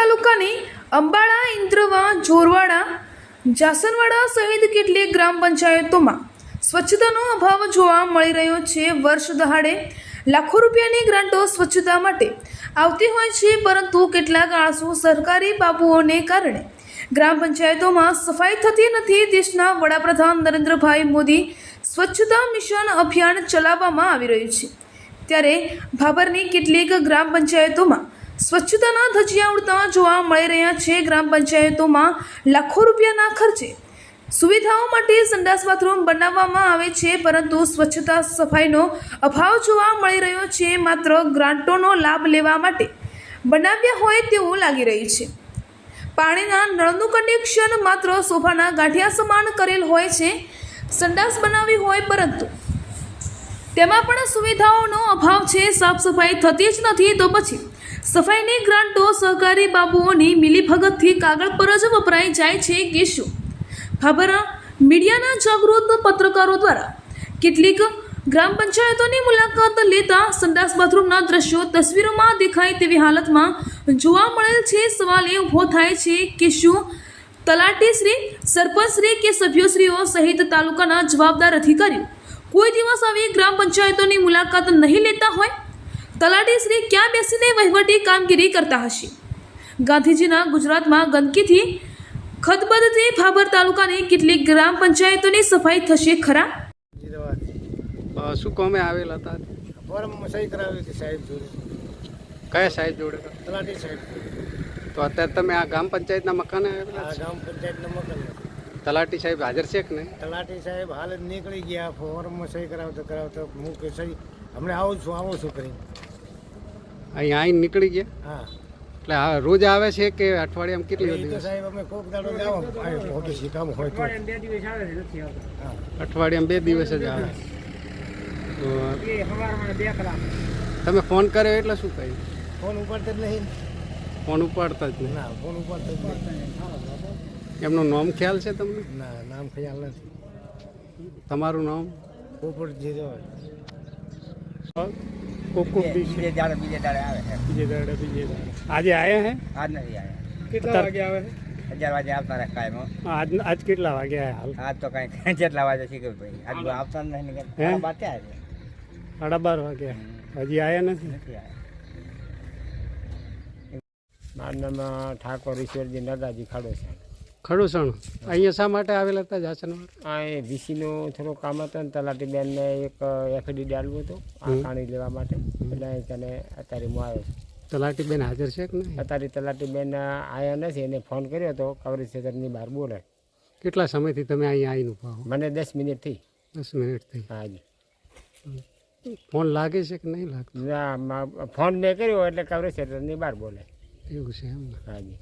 તાલુકાની અંબાડા ઇન્દ્રવા, જોરવાડા, જાસનવાડા સહિત કેટલીક ગ્રામ પંચાયતોમાં સ્વચ્છતાનો અભાવ જોવા મળી રહ્યો છે. વર્ષ દહાડે લાખો રૂપિયાની ગ્રાન્ટો સ્વચ્છતા માટે આવતી હોય છે, પરંતુ કેટલાક આળસુ સરકારી બાબુઓને કારણે ગ્રામ પંચાયતોમાં સફાઈ થતી નથી. દેશના વડાપ્રધાન નરેન્દ્રભાઈ મોદી સ્વચ્છતા મિશન અભિયાન ચલાવવામાં આવી રહ્યું છે. ત્યારે ભાભરની કેટલીક ગ્રામ પંચાયતોમાં સ્વચ્છતાના ધજિયા ઉડતા જોવા મળી રહ્યા છે ગ્રામ પંચાયતોમાં લાખો રૂપિયાના ખર્ચે. સુવિધાઓ માટે સંડાસ બાથરૂમ બનાવવામાં આવે છે, પરંતુ સ્વચ્છતા સફાઈનો અભાવ જોવા મળી રહ્યો છે, માત્ર ગ્રાન્ટોનો લાભ લેવા માટે બનાવ્યા હોય તેવું લાગી રહ્યું છે. પાણીના નળનું કનેક્શન માત્ર સોફાના ગાંઠિયા સમાન કરેલ હોય છે, સંડાસ બનાવી હોય પરંતુ તેમાં પણ સુવિધાઓનો અભાવ છે, સાફ સફાઈ થતી જ નથી તો પછી સફાઈની ગ્રાન્ટો સહકારી બાબુઓની મિલીભગતથી કાગળ પર જ વપરાઈ જાય છે કે શું ભાભર મીડિયાના જાગૃત પત્રકારો દ્વારા કેટલીક ગ્રામ પંચાયતોની મુલાકાત લેતા સંડાસ બાથરૂમના દ્રશ્યો, તસવીરોમાં દેખાય તેવી હાલતમાં જોવા મળેલ છે. સવાલ એ ઊભો થાય છે કે શું તલાટીશ્રી સરપંચશ્રી કે સભ્યશ્રીઓ સહિત તાલુકાના જવાબદાર અધિકારીઓ કોઈ દિવસ આવી ગ્રામ પંચાયતોની મુલાકાત નહીં લેતા હોય? તલાટીશ્રી ક્યાં બેસીને વહીવટી કામગીરી કરતા હશે? ગાંધીજીના ગુજરાતમાં ગંદકીથી ખદબદથી ભાભર તાલુકાની કેટલીક ગ્રામ પંચાયતોની સફાઈ થશે ખરા? શું કોમે આવેલા હતા? ફોર્મ સહી કરાવી હતી સાહેબ જોડે. કયા સાહેબ જોડે તલાટી સાહેબ. તો અત્યારે તમે આ ગ્રામ પંચાયતના મકાને આવેલા આ ગ્રામ પંચાયતના મકાન. તલાટી સાહેબ હાજર છે કે નહીં? તલાટી સાહેબ હાલ જ નીકળી ગયા ફોર્મ સહી કરાવતો કરાવતો હું કે સહી હમણાં આવું છું આવું છું કરી અહીંયા અહીં નીકળી ગયા? હા. એટલે આ રોજ આવે છે કે અઠવાડિયામાં કેટલી એ સાહેબ અમે કોક દાડો જાઓ ઓફિસે કામ હોય તો. હા. અઠવાડિયામાં બે દિવસ જ આવે. તમે ફોન કર્યો એટલે શું કહ્યું ફોન ઉપાડતા જ નહીં ફોન ઉપાડતા જ નહીં. ના ફોન ઉપાડતા જ નહીં. એમનું નામ ખ્યાલ છે તમને? ના નામ ખ્યાલ નથી. તમારું નામ? પોપટ જીરો. કોકો કોક કોક બીજે દાડે બીજે દાડે આવે છે. બીજે દાડે બીજે આજે આયા હે? આજ નથી આવ્યા કેટલા વાગે આવે અગિયાર વાગે આવતા રહે કાયમ. આજ આજ કેટલા વાગે આયા હાલ? આજ તો કઈ જેટલા વાગે શીખર ભાઈ. આજ આવતા નહીં હે? બાતે બાર સાડા બાર વાગે હજી આયા નથી? નથી આવ્યા મારું નામ ઠાકોર ઈશ્વરજી નગાજી ખાડો છે. ખડુસણ અહીંયા શા માટે આવેલા હતા જાસનવાર આ એ વીસીનો થોડું કામ હતો ને તલાટી બેનને એક એફડી ડાલવું હતું આ કાણી લેવા માટે. એટલે તને અત્યારે હું આવ્યો છું. તલાટી બેન હાજર છે કે નહીં? અત્યારે તલાટી બેન આવ્યા નથી એને ફોન કર્યો હતો કવરેજ ક્ષેત્રની બહાર બોલે કેટલા સમયથી તમે અહીંયા આવીને ઊભા હો? મને દસ મિનિટ થઈ. દસ મિનિટ થઈ. હાજી ફોન લાગે છે કે નહીં લાગતો? ના ફોન મેં કર્યો એટલે કવરેજ ક્ષેત્રની બહાર બોલે એવું છે એમ હાજી